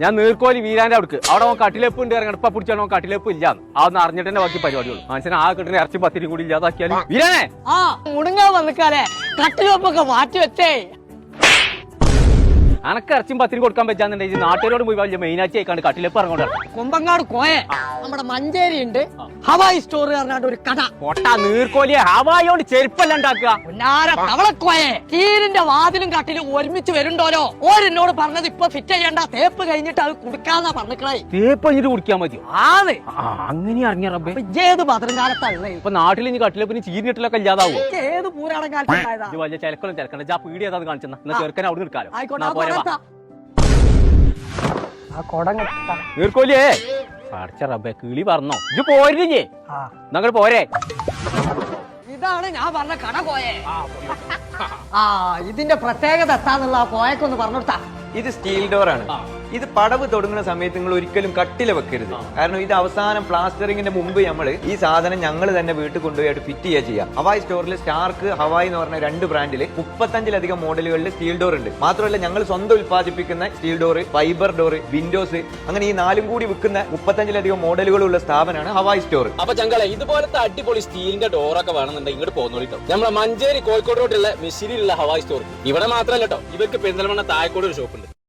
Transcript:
ഞാൻ നീർക്കോലി വീരാന്റെ അവിടെ അവിടെ അവൻ കട്ടിലെപ്പ് ഉണ്ട് ഇറങ്ങി പിടിച്ചാണോ അവൻ കട്ടിലെപ്പ് ഇല്ല. അതൊന്ന് അറിഞ്ഞിട്ട് തന്നെ ബാക്കി പരിപാടിയുള്ളൂ. മനുഷ്യൻ ആ കിട്ടുന്ന ഇറച്ചി പത്തിരി കൂടി ഇല്ലാതാക്കിയാലും വീരാനെ! ആ മുണുങ്ങാൻ വന്നിക്കാലേ. കട്ടിലെപ്പൊക്കെ മാറ്റി വെച്ചേ. അനക്ക് ഇറച്ചും പത്തിരി കൊടുക്കാൻ പറ്റാന്നുണ്ടെങ്കിൽ നാട്ടുകാരോട് പോയി വലിയ മെയിനായിട്ട് ആയിക്കാണ്ട് കട്ടിലെ പറഞ്ഞോണ്ട് കുമ്പങ്ങാട് കോയ. നമ്മുടെ മഞ്ചേരി ഉണ്ട്. ഹവായി സ്റ്റോർ പറഞ്ഞാണ്ട് ഒരു കട. കൊട്ട നീർക്കോലിയെ ഹവായോട് ചെരുപ്പല്ല ഉണ്ടാക്കുക. ഉന്നാര തവളക്കോയെ. കീരിന്റെ വാതിലും കട്ടിലും ഒരുമിച്ച് വരുണ്ടോരോ ഓരെന്നോട് പറഞ്ഞത് ഇപ്പൊ ഫിറ്റ് ചെയ്യണ്ട. തേപ്പ് കഴിഞ്ഞിട്ട് അത് കുടിക്കാന്നാ പറഞ്ഞിക്കണേ. തേപ്പ് കഴിഞ്ഞിട്ട് കുടിക്കാൻ മതിയോ ആന്ന്. ആ, അങ്ങനെ റബ്ബേ. ഏത് ഇജ്ജേത് ഭദ്രകാലത്തല്ലേ ഇപ്പൊ നാട്ടിൽ ഇനി കട്ടിലെ പിന്നെ ചീരിട്ടിലൊക്കെ ഇല്ലാതാവും? ഏത് പൂരാടം കാലത്തുണ്ടായതാ? ഇത് വലിയ ചിലക്കൊന്നും ചിലക്കണ്ട. ആ പീടി ഏതാ കാണിച്ചെന്നാ. ചെറുക്കനെ അവിടെ നിൽക്കാലോ. ആ വാ. ആ കൊടങ്ങ. നീർക്കോലിയേ. അടച്ച റബ്ബേ കിളി പറഞ്ഞോ ഇത് പോരില്ലേ നിങ്ങൾ പോരെ. ഇതാണ് ഞാൻ പറഞ്ഞ കട കോയെ ആ ഇതിന്റെ പ്രത്യേകത എത്താന്നുള്ള ആ കോയക്കൊന്ന് പറഞ്ഞെടുത്താ ഇത് സ്റ്റീൽ ഡോർ ആണ്. ഇത് പടവ് തുടങ്ങുന്ന സമയത്ത് നിങ്ങൾ ഒരിക്കലും കട്ടില വെക്കരുത്. കാരണം ഇത് അവസാനം പ്ലാസ്റ്ററിങ്ങിന്റെ മുമ്പ് നമ്മൾ ഈ സാധനം ഞങ്ങൾ തന്നെ വീട്ടിൽ കൊണ്ടുപോയിട്ട് ഫിറ്റ് ചെയ്യുക ചെയ്യാം. ഹവായ് സ്റ്റോറിൽ സ്റ്റാർക്ക് ഹവായ് എന്ന് പറഞ്ഞ രണ്ട് ബ്രാൻഡിൽ മുപ്പത്തഞ്ചിലധികം മോഡലുകളിൽ സ്റ്റീൽ ഡോർ ഉണ്ട്. മാത്രമല്ല ഞങ്ങൾ സ്വന്തം ഉൽപ്പാദിപ്പിക്കുന്ന steel door fibre door windows അങ്ങനെ ഈ നാലും കൂടി വിൽക്കുന്ന മുപ്പത്തഞ്ചിലധികം മോഡലുകളുള്ള സ്ഥാപനമാണ് ഹവായ് സ്റ്റോർ. അപ്പൊ ചങ്കളെ ഇതുപോലത്തെ അടിപൊളി സ്റ്റീലിന്റെ ഡോർ ഒക്കെ വേണമെന്നുണ്ടെങ്കിൽ ഇങ്ങോട്ട് പോകുന്നോളിട്ടോ നമ്മളെ മഞ്ചേരി കോഴിക്കോട് റോഡിലുള്ള മിശിരിയിലുള്ള ഹവായ് സ്റ്റോർ. ഇവിടെ മാത്രമല്ല കേട്ടോ ഇവർക്ക് പെരിന്തൽമണ്ണ തായക്കോട് ഒരു ഷോപ്പ്